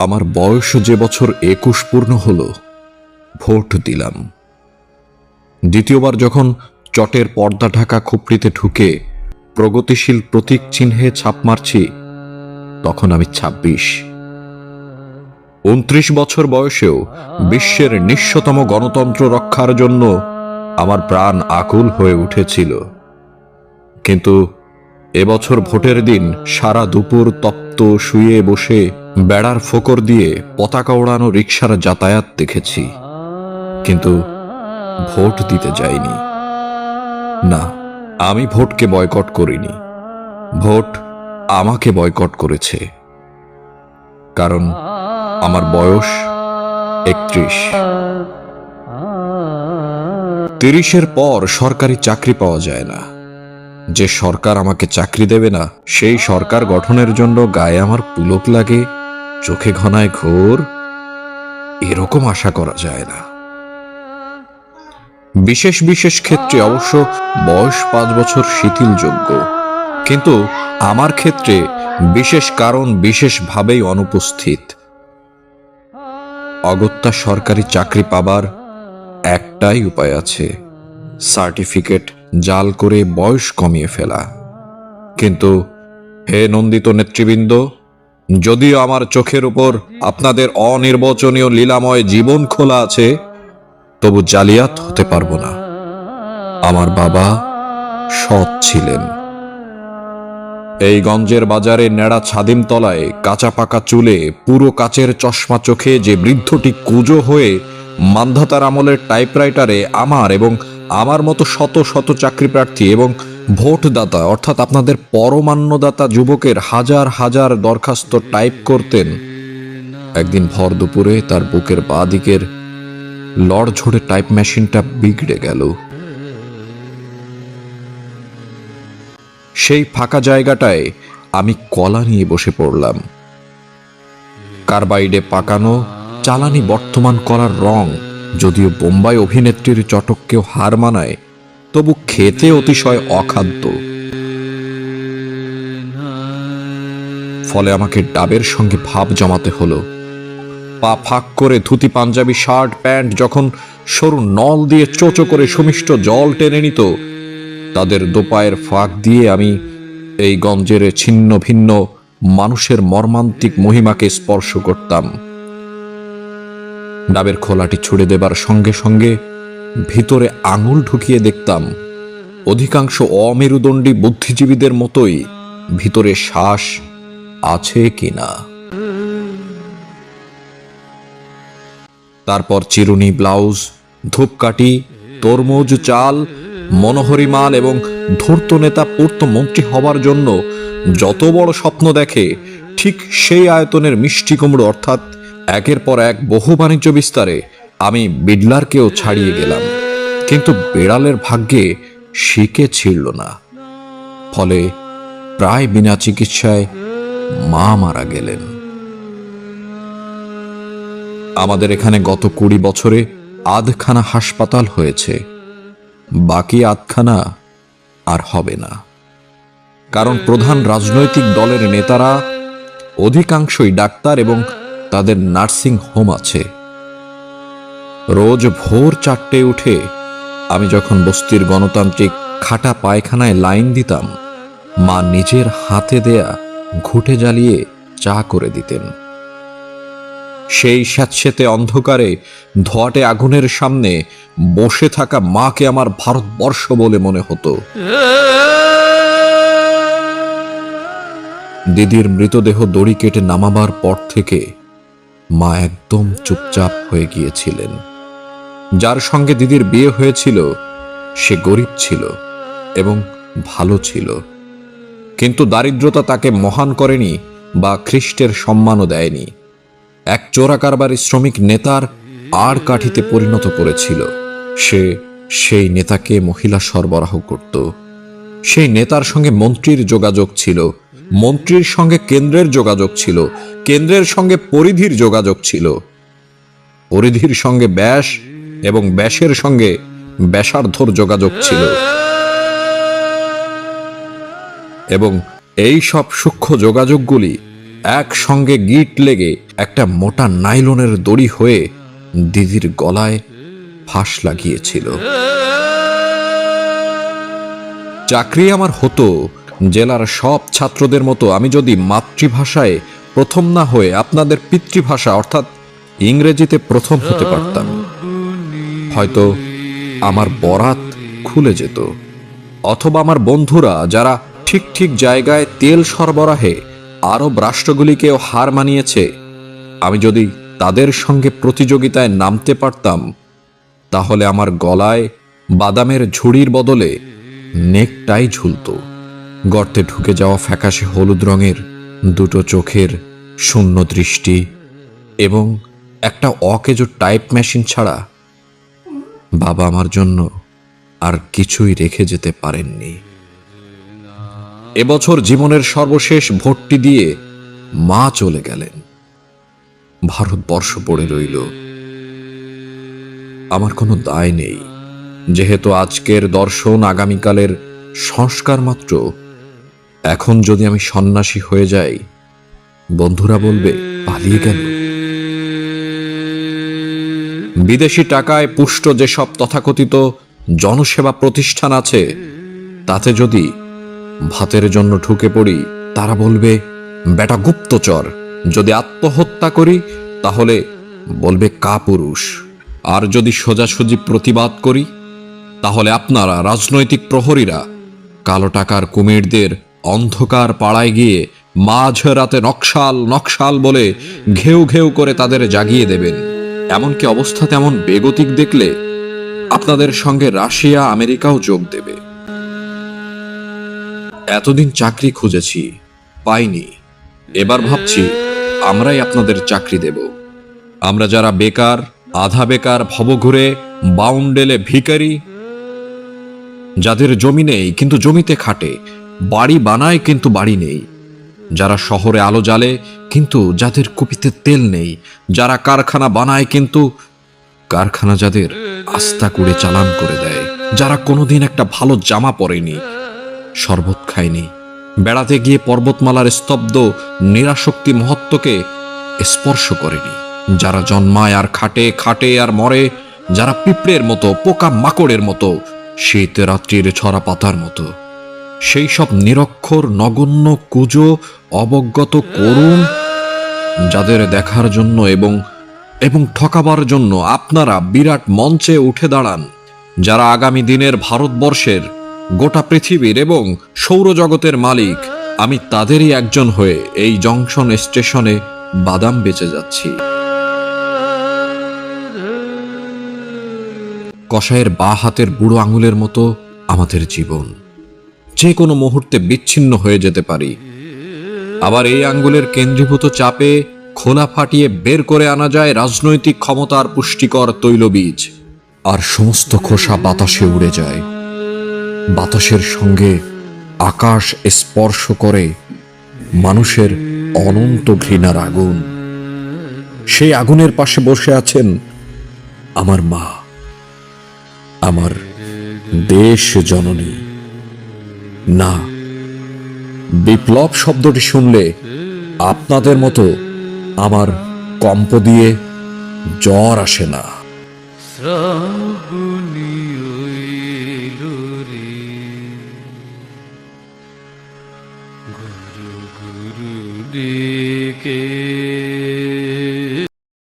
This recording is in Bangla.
আমার বয়স যে বছর একুশ পূর্ণ হল, ভোট দিলাম। দ্বিতীয়বার যখন চটের পর্দা ঢাকা খুপড়িতে ঢুকে প্রগতিশীল প্রতীক চিহ্নে ছাপ মারছি, তখন আমি ছাব্বিশ। উনত্রিশ বছর বয়সেও বিশ্বের নিঃস্বতম গণতন্ত্র রক্ষার জন্য আমার প্রাণ আকুল হয়ে উঠেছিল। কিন্তু এবছর ভোটের দিন সারা দুপুর তপ্ত শুয়ে বসে বেড়ার ফোকর দিয়ে পতাকা ওড়ানো রিক্সার যাতায়াত দেখেছি। কিন্তু ভোট দিতে যাইনি। না, আমি ভোটকে বয়কট করিনি। ভোট আমাকে বয়কট করেছে। কারণ আমার বয়স একত্রিশ। তিরিশের পর সরকারি চাকরি পাওয়া যায় না। যে সরকার আমাকে চাকরি দেবে না, সেই সরকার গঠনের জন্য গায়ে আমার পুলক লাগে, চোখে ঘনায় ঘোর। এরকম আশা করা যায় না। বিশেষ বিশেষ ক্ষেত্রে অবশ্য বয়স পাঁচ বছর শিথিলযোগ্য। কিন্তু আমার ক্ষেত্রে বিশেষ কারণ বিশেষভাবেই অনুপস্থিত। অগত্যা সরকারি চাকরি পাবার একটাই উপায় আছে, সার্টিফিকেট জাল করে বয়স কমিয়ে ফেলা। কিন্তু হে নন্দিত নেতৃবৃন্দ, যদিও আমার চোখের উপর আপনাদের অনির্বচনীয় লীলাময় জীবন খোলা আছে, তবু জালিয়াত হতে পারব না। আমার বাবা সৎ ছিলেন। এই গঞ্জের বাজারে নেড়া ছাদিম তলায় কাঁচা পাকা চুলে পুরো কাচের চশমা চোখে যে বৃদ্ধটি কুজো হয়ে মান্ধাতার আমলের টাইপরাইটারে আমার এবং আমার মতো শত শত চাকরি প্রার্থী এবং ভোটদাতা, অর্থাৎ আপনাদের পরমান্যদাতা যুবকের হাজার হাজার দরখাস্ত টাইপ করতেন, একদিন ভর দুপুরে তার বুকের বাঁ দিকের লড় ঝোড়ে টাইপ মেশিনটা বিগড়ে গেল। সেই ফাঁকা জায়গাটায় আমি কলা নিয়ে বসে পড়লাম। কার্বাইডে পাকানো, চালানি বর্তমান কলার রং যদিও বোম্বাই অভিনেত্রীর চটককেও হার মানায়, তবু খেতে অতিশয় অখাদ্য। ফলে আমাকে ডাবের সঙ্গে ভাব জমাতে হলো। পা ফাঁক করে ধুতি, পাঞ্জাবি, শার্ট, প্যান্ট যখন সরু নল দিয়ে চোচো করে সুমিষ্ট জল টেনে নিত, তাদের দোপায়ের ফাঁক দিয়ে আমি এই গঞ্জের ছিন্ন ভিন্ন মানুষের মর্মান্তিক মহিমাকে স্পর্শ করতাম। ডাবের খোলাটি ছুড়ে দেবার সঙ্গে সঙ্গে ভিতরে আঙুল ঢুকিয়ে দেখতাম, অধিকাংশ অমেরুদণ্ডী বুদ্ধিজীবীদের মতোই ভিতরে শ্বাস আছে কিনা। তারপর চিরুনি ব্লাউজ, ধূপকাঠি, তরমুজ, চাল, মনোহরি মাল এবং ধূর্ত নেতা পূর্ত মন্ত্রী হবার জন্য যত বড় স্বপ্ন দেখে, ঠিক সেই আয়তনের মিষ্টি কুমড়ো অর্থাৎ একের পর এক বহু বাণিজ্য বিস্তারে আমি বিডলারকেও ছাড়িয়ে গেলাম। কিন্তু বেড়ালের ভাগ্যে শিকে ছিড়ল না। ফলে প্রায় বিনা চিকিৎসায় মা মারা গেলেন। আমাদের এখানে গত কুড়ি বছরে আধখানা হাসপাতাল হয়েছে। বাকি আধখানা আর হবে না। কারণ প্রধান রাজনৈতিক দলের নেতারা অধিকাংশই ডাক্তার এবং তাদের নার্সিং হোম আছে। রোজ ভোর চারটে উঠে আমি যখন বস্তির গণতান্ত্রিক খাটা পায়খানায় লাইন দিতাম, মা নিজের হাতে দেয়া ঘুটে জ্বালিয়ে চা করে দিতেন। সেই স্যাঁতস্যাঁতে অন্ধকারে ধোয়াটে আগুনের সামনে বসে থাকা মাকে আমার ভারতবর্ষ বলে মনে হতো। দিদির মৃতদেহ দড়ি কেটে নামাবার পর থেকে মা একদম চুপচাপ হয়ে গিয়েছিলেন। যার সঙ্গে দিদির বিয়ে হয়েছিল, সে গরিব ছিল এবং ভালো ছিল। কিন্তু দারিদ্রতা তাকে মহান করেনি বা খ্রিস্টের সম্মানও দেয়নি। এক চোরা কারবারি শ্রমিক নেতার আর কাঠিতে পরিণত করেছিল। সে সেই নেতাকে মহিলা সরবরাহ করত। সেই নেতার সঙ্গে মন্ত্রীর যোগাযোগ ছিল। মন্ত্রীর সঙ্গে কেন্দ্রের যোগাযোগ ছিল। কেন্দ্রের সঙ্গে পরিধির যোগাযোগ ছিল। পরিধির সঙ্গে ব্যাস এবং ব্যাসের সঙ্গে ব্যাসার্ধর যোগাযোগ ছিল। এবং এই সব সূক্ষ্ম যোগাযোগগুলি একসঙ্গে গিট লেগে একটা মোটা নাইলনের দড়ি হয়ে দিদির গলায় ফাঁস লাগিয়েছিল। চাকরি আমার হতো, জেলার সব ছাত্রদের মতো আমি যদি মাতৃভাষায় প্রথম না হয়ে আপনাদের পিতৃভাষা, অর্থাৎ ইংরেজিতে প্রথম হতে পারতাম। হয়তো আমার বরাত খুলে যেত, অথবা আমার বন্ধুরা যারা ঠিক ঠিক জায়গায় তেল সরবরাহে আরব রাষ্ট্রগুলিকেও হার মানিয়েছে, আমি যদি তাদের সঙ্গে প্রতিযোগিতায় নামতে পারতাম, তাহলে আমার গলায় বাদামের ঝুড়ির বদলে নেকটাই ঝুলতো। গর্তে ঢুকে যাওয়া ফ্যাকাশে হলুদ রঙের দুটো চোখের শূন্য দৃষ্টি এবং একটা অকেজো টাইপ মেশিন ছাড়া বাবা আমার জন্য আর কিছুই রেখে যেতে পারেননি। এবছর জীবনের সর্বশেষ ভোটটি দিয়ে মা চলে গেলেন। ভারতবর্ষ পড়ে রইল। আমার কোনো দায় নেই, যেহেতু আজকের দর্শন আগামীকালের সংস্কার মাত্র এখন যদি আমি সন্ন্যাসী হয়ে যাই, বন্ধুরা বলবে, পালিয়ে গেল। বিদেশি টাকায় পুষ্ট যেসব তথাকথিত জনসেবা প্রতিষ্ঠান আছে, তাতে যদি ভাতের জন্য ঢুকে পড়ি, তারা বলবে, বেটা গুপ্তচর, যদি আত্মহত্যা করি, তাহলে বলবে কাপুরুষ। আর যদি সোজাসুজি প্রতিবাদ করি, তাহলে আপনারা রাজনৈতিক প্রহরীরা কালো টাকার কুমিরদের অন্ধকার পাড়ায় গিয়ে মাঝ রাতে নকশাল নকশাল বলে ঘেউ ঘেউ করে তাদের জাগিয়ে দেবেন। এমনকি অবস্থা তেমন বেগতিক দেখলে আপনাদের সঙ্গে রাশিয়া, আমেরিকাও যোগ দেবে। এতদিন চাকরি খুঁজেছি, পাইনি। এবার ভাবছি আমরাই আপনাদের চাকরি দেব। আমরা যারা বেকার, আধা বেকার, ভবঘুরে, বাউন্ডেলে ভিকারি যাদের জমি নেই কিন্তু জমিতে খাটে বাড়ি বানায় কিন্তু বাড়ি নেই। যারা শহরে আলো জ্বালে কিন্তু যাদের কুপিতে তেল নেই। যারা কারখানা বানায় কিন্তু কারখানা যাদের আস্থা করে চালান করে দেয়। যারা কোনোদিন একটা ভালো জামা পরেনি, শরবত খায়নি। বেড়াতে গিয়ে পর্বতমালার স্তব্ধ নিরাশক্তি মহত্বকে স্পর্শ করেনি। যারা জন্মায় আর খাটে খাটে আর মরে, যারা পিঁপড়ের মতো, পোকা মাকড়ের মতো, শীত রাত্রির ছড়া পাতার মতো। সেই সব নিরক্ষর, নগণ্য কুজো অবজ্ঞত করুণ যাদের দেখার জন্য এবং এবং ঠকাবার জন্য আপনারা বিরাট মঞ্চে উঠে দাঁড়ান, যারা আগামী দিনের ভারতবর্ষের গোটা পৃথিবীর এবং সৌরজগতের মালিক। আমি তাদেরই একজন হয়ে এই জংশন স্টেশনে বাদাম বেচে যাচ্ছি। কষায়ের বা হাতের বুড়ো আঙুলের মতো আমাদের জীবন। যে কোনো মুহূর্তে বিচ্ছিন্ন হয়ে যেতে পারি। আবার এই আঙ্গুলের কেন্দ্রীভূত চাপে খোলা ফাটিয়ে বের করে আনা যায় রাজনৈতিক ক্ষমতার পুষ্টিকর তৈলবীজ। আর সমস্ত খোসা বাতাসে উড়ে যায়। বাতাসের সঙ্গে আকাশ স্পর্শ করে মানুষের অনন্ত ঘৃণার আগুন। সেই আগুনের পাশে বসে আছেন আমার মা, আমার দেশ জননী। না। বিপ্লব শব্দটি শুনলে আপনাদের মতো আমার কম্প দিয়ে জ্বর আসে না। ডেকে